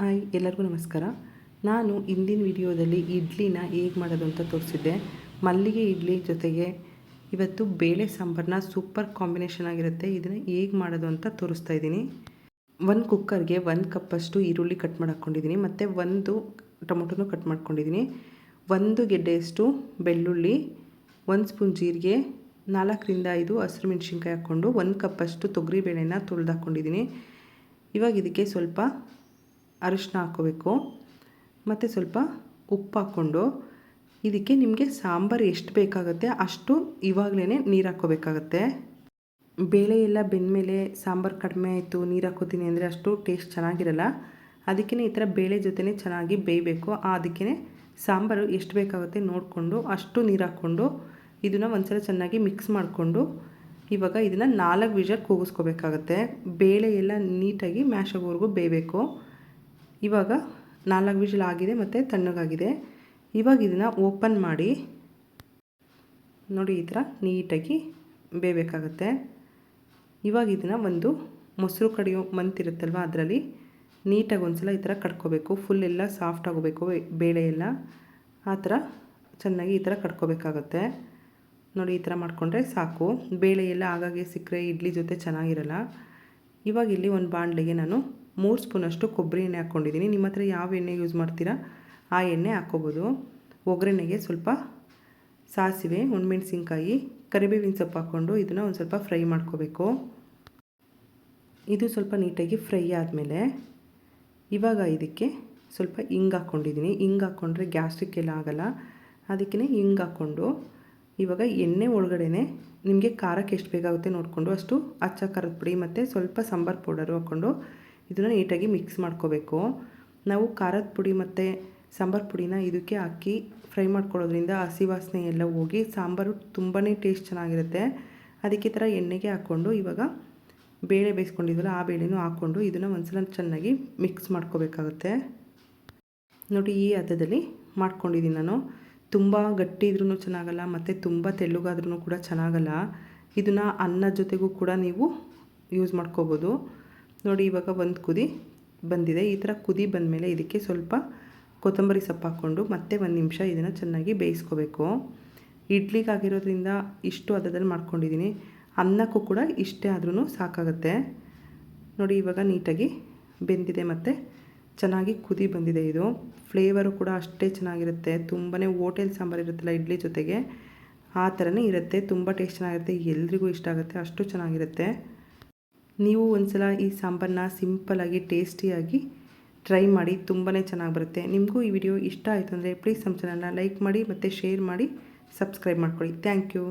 Hi, ಎಲ್ಲರಿಗೂ ನಮಸ್ಕಾರ. ನಾನು ಇಂದಿನ ವಿಡಿಯೋದಲ್ಲಿ ಇಡ್ಲಿನ ಹೇಗೆ ಮಾಡೋದು ಅಂತ ತೋರಿಸಿದ್ದೆ. ಮಲ್ಲಿಗೆ ಇಡ್ಲಿ ಜೊತೆಗೆ ಇವತ್ತು ಬೇಳೆ ಸಾಂಬಾರನ್ನ ಸೂಪರ್ ಕಾಂಬಿನೇಷನ್ ಆಗಿರುತ್ತೆ. ಇದನ್ನು ಹೇಗೆ ಮಾಡೋದು ಅಂತ ತೋರಿಸ್ತಾ ಇದ್ದೀನಿ. ಒಂದು ಕುಕ್ಕರ್ಗೆ ಒಂದು ಕಪ್ಪಷ್ಟು ಈರುಳ್ಳಿ ಕಟ್ ಮಾಡಿ ಹಾಕ್ಕೊಂಡಿದ್ದೀನಿ ಮತ್ತು ಒಂದು ಟೊಮೊಟೊನೂ ಕಟ್ ಮಾಡ್ಕೊಂಡಿದ್ದೀನಿ. ಒಂದು ಗೆಡ್ಡೆಯಷ್ಟು ಬೆಳ್ಳುಳ್ಳಿ, ಒಂದು ಸ್ಪೂನ್ ಜೀರಿಗೆ, ನಾಲ್ಕರಿಂದ ಐದು ಹಸಿರು ಮೆಣಸಿನ್ಕಾಯಿ ಹಾಕ್ಕೊಂಡು ಒಂದು ಕಪ್ಪಷ್ಟು ತೊಗರಿಬೇಳೆನ ತುಳ್ದು ಹಾಕ್ಕೊಂಡಿದ್ದೀನಿ ಇವಾಗ ಇದಕ್ಕೆ ಸ್ವಲ್ಪ ಅರಿಶಿನ ಹಾಕೋಬೇಕು ಮತ್ತು ಸ್ವಲ್ಪ ಉಪ್ಪು ಹಾಕ್ಕೊಂಡು ಇದಕ್ಕೆ ನಿಮಗೆ ಸಾಂಬಾರು ಎಷ್ಟು ಬೇಕಾಗುತ್ತೆ ಅಷ್ಟು ಇವಾಗಲೇ ನೀರು ಹಾಕ್ಕೋಬೇಕಾಗತ್ತೆ. ಬೇಳೆ ಎಲ್ಲ ಬೆಂದಮೇಲೆ ಸಾಂಬಾರು ಕಡಿಮೆ ಆಯಿತು, ನೀರು ಹಾಕೋತೀನಿ ಅಂದರೆ ಅಷ್ಟು ಟೇಸ್ಟ್ ಚೆನ್ನಾಗಿರಲ್ಲ. ಅದಕ್ಕೇ ಈ ಥರ ಬೇಳೆ ಜೊತೆನೇ ಚೆನ್ನಾಗಿ ಬೇಯಬೇಕು. ಅದಕ್ಕೇ ಸಾಂಬಾರು ಎಷ್ಟು ಬೇಕಾಗುತ್ತೆ ನೋಡಿಕೊಂಡು ಅಷ್ಟು ನೀರು ಹಾಕ್ಕೊಂಡು ಇದನ್ನು ಒಂದ್ಸಲ ಚೆನ್ನಾಗಿ ಮಿಕ್ಸ್ ಮಾಡಿಕೊಂಡು ಇವಾಗ ಇದನ್ನು ನಾಲ್ಕು ವಿಷಲ್ ಕೂಗಿಸ್ಕೋಬೇಕಾಗತ್ತೆ. ಬೇಳೆ ಎಲ್ಲ ನೀಟಾಗಿ ಮ್ಯಾಶ್ ಆಗೋವರೆಗೂ ಬೇಯಬೇಕು. ಇವಾಗ ನಾಲ್ಕು ವಿಷಲ್ ಆಗಿದೆ ಮತ್ತು ತಣ್ಣಗಾಗಿದೆ. ಇವಾಗ ಇದನ್ನು ಓಪನ್ ಮಾಡಿ. ನೋಡಿ ಈ ಥರ ನೀಟಾಗಿ ಬೇಯಬೇಕಾಗತ್ತೆ. ಇವಾಗ ಇದನ್ನು ಒಂದು ಮೊಸರು ಕಡಿಯೋ ಮಂತಿರುತ್ತಲ್ವ ಅದರಲ್ಲಿ ನೀಟಾಗಿ ಒಂದ್ಸಲ ಈ ಥರ ಕಟ್ಕೋಬೇಕು ಫುಲ್ ಎಲ್ಲ ಸಾಫ್ಟ್ ಆಗೋಬೇಕು ಬೇಳೆ ಎಲ್ಲ. ಆ ಥರ ಚೆನ್ನಾಗಿ ಈ ಥರ ಕಟ್ಕೋಬೇಕಾಗತ್ತೆ ನೋಡಿ ಈ ಥರ ಮಾಡಿಕೊಂಡ್ರೆ ಸಾಕು. ಬೇಳೆ ಎಲ್ಲ ಆಗಾಗೆ ಸಿಕ್ಕರೆ ಇಡ್ಲಿ ಜೊತೆ ಚೆನ್ನಾಗಿರಲ್ಲ. ಇವಾಗ ಇಲ್ಲಿ ಒಂದು ಬಾಣಲೆಗೆ ನಾನು ಮೂರು ಸ್ಪೂನಷ್ಟು ಕೊಬ್ಬರಿ ಎಣ್ಣೆ ಹಾಕ್ಕೊಂಡಿದ್ದೀನಿ. ನಿಮ್ಮ ಹತ್ರ ಯಾವ ಎಣ್ಣೆ ಯೂಸ್ ಮಾಡ್ತೀರಾ? ಆ ಎಣ್ಣೆ ಹಾಕ್ಕೋಬೋದು. ಒಗ್ಗರಣೆಗೆ ಸ್ವಲ್ಪ ಸಾಸಿವೆ ಒಣಮೆಣ್ಸಿನ್ಕಾಯಿ ಕರಿಬೇವಿನ ಸೊಪ್ಪು ಹಾಕ್ಕೊಂಡು ಇದನ್ನು ಒಂದು ಸ್ವಲ್ಪ ಫ್ರೈ ಮಾಡ್ಕೋಬೇಕು. ಇದು ಸ್ವಲ್ಪ ನೀಟಾಗಿ ಫ್ರೈ ಆದಮೇಲೆ ಇವಾಗ ಇದಕ್ಕೆ ಸ್ವಲ್ಪ ಹಿಂಗೆ ಹಾಕ್ಕೊಂಡಿದ್ದೀನಿ. ಹಿಂಗೆ ಹಾಕ್ಕೊಂಡ್ರೆ ಗ್ಯಾಸ್ಟ್ರಿಕ್ ಎಲ್ಲ ಆಗೋಲ್ಲ. ಅದಕ್ಕೇ ಹಿಂಗೆ ಹಾಕ್ಕೊಂಡು ಇವಾಗ ಎಣ್ಣೆ ಒಳಗಡೆನೆ ನಿಮಗೆ ಖಾರಕ್ಕೆ ಎಷ್ಟು ಬೇಕಾಗುತ್ತೆ ನೋಡಿಕೊಂಡು ಅಷ್ಟು ಅಚ್ಚ ಖಾರದ ಪುಡಿ ಮತ್ತು ಸ್ವಲ್ಪ ಸಾಂಬಾರು ಪೌಡರು ಹಾಕ್ಕೊಂಡು ಇದನ್ನು ನೀಟಾಗಿ ಮಿಕ್ಸ್ ಮಾಡ್ಕೋಬೇಕು. ನಾವು ಖಾರದ ಪುಡಿ ಮತ್ತು ಸಾಂಬಾರು ಪುಡಿನ ಇದಕ್ಕೆ ಹಾಕಿ ಫ್ರೈ ಮಾಡ್ಕೊಳ್ಳೋದ್ರಿಂದ ಹಸಿ ವಾಸನೆ ಎಲ್ಲ ಹೋಗಿ ಸಾಂಬಾರು ತುಂಬಾ ಟೇಸ್ಟ್ ಚೆನ್ನಾಗಿರುತ್ತೆ. ಅದಕ್ಕೆ ಥರ ಎಣ್ಣೆಗೆ ಹಾಕ್ಕೊಂಡು ಇವಾಗ ಬೇಳೆ ಬೇಯಿಸ್ಕೊಂಡಿದ್ವಲ್ಲ ಆ ಬೇಳೆನೂ ಹಾಕ್ಕೊಂಡು ಇದನ್ನು ಒಂದ್ಸಲ ಚೆನ್ನಾಗಿ ಮಿಕ್ಸ್ ಮಾಡ್ಕೋಬೇಕಾಗುತ್ತೆ. ನೋಡಿ ಈ ಹದದಲ್ಲಿ ಮಾಡ್ಕೊಂಡಿದ್ದೀನಿ ನಾನು. ತುಂಬ ಗಟ್ಟಿ ಇದ್ರೂ ಚೆನ್ನಾಗಲ್ಲ ಮತ್ತು ತುಂಬ ತೆಳ್ಳಗಾದ್ರೂ ಕೂಡ ಚೆನ್ನಾಗಲ್ಲ. ಇದನ್ನು ಅನ್ನ ಜೊತೆಗೂ ಕೂಡ ನೀವು ಯೂಸ್ ಮಾಡ್ಕೋಬೋದು. ನೋಡಿ, ಇವಾಗ ಒಂದು ಕುದಿ ಬಂದಿದೆ. ಈ ಥರ ಕುದಿ ಬಂದಮೇಲೆ ಇದಕ್ಕೆ ಸ್ವಲ್ಪ ಕೊತ್ತಂಬರಿ ಸೊಪ್ಪು ಹಾಕ್ಕೊಂಡು ಮತ್ತೆ ಒಂದು ನಿಮಿಷ ಇದನ್ನು ಚೆನ್ನಾಗಿ ಬೇಯಿಸ್ಕೋಬೇಕು. ಇಡ್ಲಿಗಾಗಿರೋದ್ರಿಂದ ಇಷ್ಟು ಅದರಲ್ಲಿ ಮಾಡ್ಕೊಂಡಿದ್ದೀನಿ ಅನ್ನಕ್ಕೂ ಕೂಡ ಇಷ್ಟೇ ಆದ್ರೂ ಸಾಕಾಗುತ್ತೆ. ನೋಡಿ, ಇವಾಗ ನೀಟಾಗಿ ಬೆಂದಿದೆ ಮತ್ತು ಚೆನ್ನಾಗಿ ಕುದಿ ಬಂದಿದೆ ಇದು. ಫ್ಲೇವರು ಕೂಡ ಅಷ್ಟೇ ಚೆನ್ನಾಗಿರುತ್ತೆ. ತುಂಬಾ ಓಟೆಲ್ ಸಾಂಬಾರು ಇರುತ್ತಲ್ಲ ಇಡ್ಲಿ ಜೊತೆಗೆ, ಆ ಥರನೇ ಇರುತ್ತೆ. ತುಂಬ ಟೇಸ್ಟ್ ಚೆನ್ನಾಗಿರುತ್ತೆ. ಎಲ್ರಿಗೂ ಇಷ್ಟ ಆಗುತ್ತೆ. ಅಷ್ಟು ಚೆನ್ನಾಗಿರುತ್ತೆ. ನೀವು ಒಂದ್ಸಲ ಈ ಸಾಂಬಾರನ್ನ ಸಿಂಪಲಾಗಿ ಟೇಸ್ಟಿಯಾಗಿ ಟ್ರೈ ಮಾಡಿ ತುಂಬಾ ಚೆನ್ನಾಗಿ ಬರುತ್ತೆ. ನಿಮಗೂ ಈ ವಿಡಿಯೋ ಇಷ್ಟ ಆಯಿತು ಅಂದರೆ ಪ್ಲೀಸ್ ನಮ್ಮ ಚಾನಲ್ನ ಲೈಕ್ ಮಾಡಿ ಮತ್ತು ಶೇರ್ ಮಾಡಿ ಸಬ್ಸ್ಕ್ರೈಬ್ ಮಾಡ್ಕೊಳ್ಳಿ. Thank you